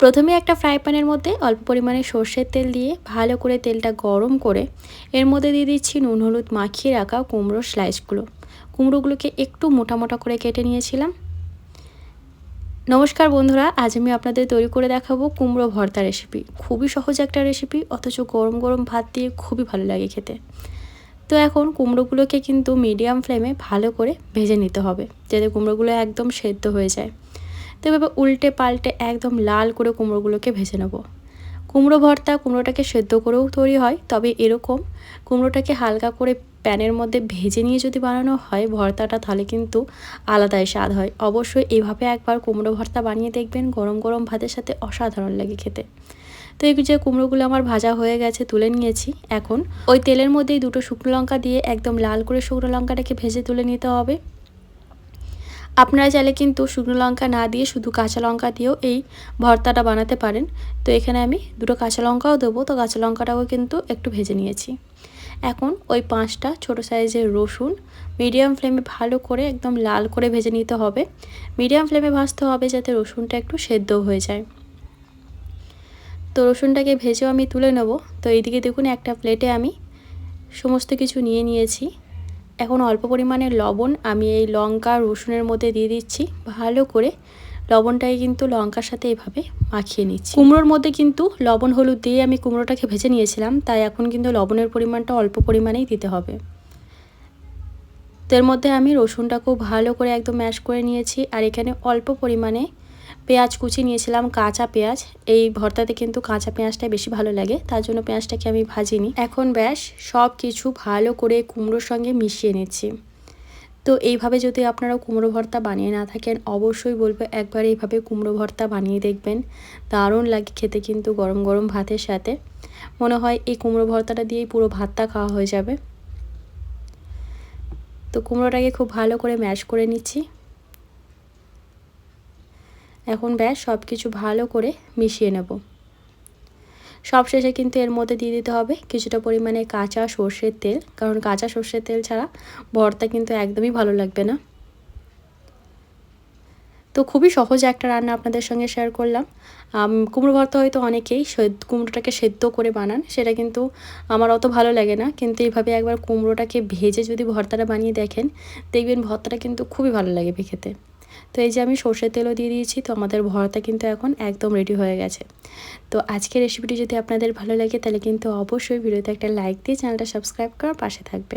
প্রথমে একটা ফ্রাই প্যানের মধ্যে অল্প পরিমাণে সর্ষের তেল দিয়ে ভালো করে তেলটা গরম করে এর মধ্যে দিয়ে দিচ্ছি নুন, হলুদ মাখিয়ে রাখা কুমড়োর স্লাইসগুলো কুমড়োগুলোকে একটু মোটা মোটা করে কেটে নিয়েছিলাম। নমস্কার বন্ধুরা, আজ আমি আপনাদের তৈরি করে দেখাবো কুমড়ো ভর্তা রেসিপি খুবই সহজ একটা রেসিপি অথচ গরম গরম ভাত দিয়ে খুবই ভালো লাগে খেতে। তো এখন কুমড়োগুলোকে কিন্তু মিডিয়াম ফ্লেমে ভালো করে ভেজে নিতে হবে, যাতে কুমড়োগুলো একদম সেদ্ধ হয়ে যায়। এভাবে উল্টে পাল্টে একদম লাল করে কুমড়োগুলোকে ভেজে নেব। কুমড়ো ভর্তা কুমড়োটাকে সেদ্ধ করেও তৈরি হয়, তবে এরকম কুমড়োটাকে হালকা করে প্যানের মধ্যে ভেজে নিয়ে যদি বানানো হয় ভর্তাটা, তাহলে কিন্তু আলাদাই স্বাদ হয়। অবশ্যই এইভাবে একবার কুমড়ো ভর্তা বানিয়ে দেখবেন, গরম গরম ভাতের সাথে অসাধারণ লাগে খেতে। তো এই যে কুমড়োগুলো আমার ভাজা হয়ে গেছে, তুলে নিয়েছি। এখন ওই তেলের মধ্যেই দুটো শুকনো লঙ্কা দিয়ে একদম লাল করে শুকনো লঙ্কাটাকে ভেজে তুলে নিতে হবে। আপনারা চাইলে কিন্তু শুকনো লঙ্কা না দিয়ে, শুধু কাঁচা লঙ্কা দিয়েও এই ভর্তাটা বানাতে পারেন। তো এখানে আমি দুটো কাঁচা লঙ্কাও দেবো। তো কাঁচা লঙ্কাটাও কিন্তু একটু ভেজে নিয়েছি। এখন ওই পাঁচটা ছোট সাইজের রসুন মিডিয়াম ফ্লেমে ভালো করে একদম লাল করে ভেজে নিতে হবে। মিডিয়াম ফ্লেমে ভাজতে হবে যাতে রসুনটা একটু সেদ্ধ হয়ে যায়। তো রসুনটাকে ভেজেও আমি তুলে নেব। তো এইদিকে দেখুন একটা প্লেটে আমি সমস্ত কিছু নিয়ে নিয়েছি। এখন অল্প পরিমাণে লবণ আমি এই লঙ্কা, রসুনের মধ্যে দিয়ে দিচ্ছি। ভালো করে লবণটাকে কিন্তু লঙ্কার সাথে এভাবে মাখিয়ে নিচ্ছি। কুমড়োর মধ্যে কিন্তু লবণ, হলুদ দিয়ে আমি কুমড়োটাকে ভেজে নিয়েছিলাম। তাই এখন কিন্তু লবণের পরিমাণটা অল্প পরিমাণেই দিতে হবে। তো এর মধ্যে আমি রসুনটা খুব ভালো করে একদম ম্যাশ করে নিয়েছি। আর এখানে অল্প পরিমাণে পেঁয়াজ কুচি নিয়েছিলাম, কাঁচা পেঁয়াজ। এই ভর্তাতে কিন্তু কাঁচা পেঁয়াজটাই বেশি ভালো লাগে, তার জন্য পেঁয়াজটাকে আমি ভাজিনি। এখন ব্যাস সব কিছু ভালো করে কুমড়োর সঙ্গে মিশিয়ে নিচ্ছি। তো এইভাবে যদি আপনারা কুমড়ো ভর্তা বানিয়ে না থাকেন, অবশ্যই বলব একবার এইভাবে কুমড়ো ভর্তা বানিয়ে দেখবেন। দারুণ লাগে খেতে কিন্তু গরম গরম ভাতের সাথে। মনে হয় এই কুমড়ো ভর্তাটা দিয়েই পুরো ভাতটা খাওয়া হয়ে যাবে। তো কুমড়োটাকে খুব ভালো করে ম্যাশ করে নিচ্ছি। এখন ব্যাস সব কিছু ভালো করে মিশিয়ে নেব। সব শেষে কিন্তু এর মধ্যে দিয়ে দিতে হবে কিছুটা পরিমাণে কাঁচা সর্ষের তেল, কারণ কাঁচা সর্ষের তেল ছাড়া ভর্তা কিন্তু একদমই ভালো লাগবে না। তো খুবই সহজ একটা রান্না আপনাদের সঙ্গে শেয়ার করলাম। কুমড়ো ভর্তা হয়তো অনেকেই কুমড়োটাকে সেদ্ধ করে বানান, সেটা কিন্তু আমার অত ভালো লাগে না। কিন্তু এইভাবে একবার কুমড়োটাকে ভেজে যদি ভর্তাটা বানিয়ে দেখেন, দেখবেন ভর্তাটা কিন্তু খুবই ভালো লাগে খেতে। তো এই যে আমি সর্ষের তেলও দিয়ে দিয়েছি, তো আমাদের ভরতা কিন্তু এখন একদম রেডি হয়ে গেছে। তো আজকের রেসিপিটি যদি আপনাদের ভালো লাগে, তাহলে কিন্তু অবশ্যই ভিডিওতে একটা লাইক দিয়ে চ্যানেলটা সাবস্ক্রাইব করার পাশে থাকবেন।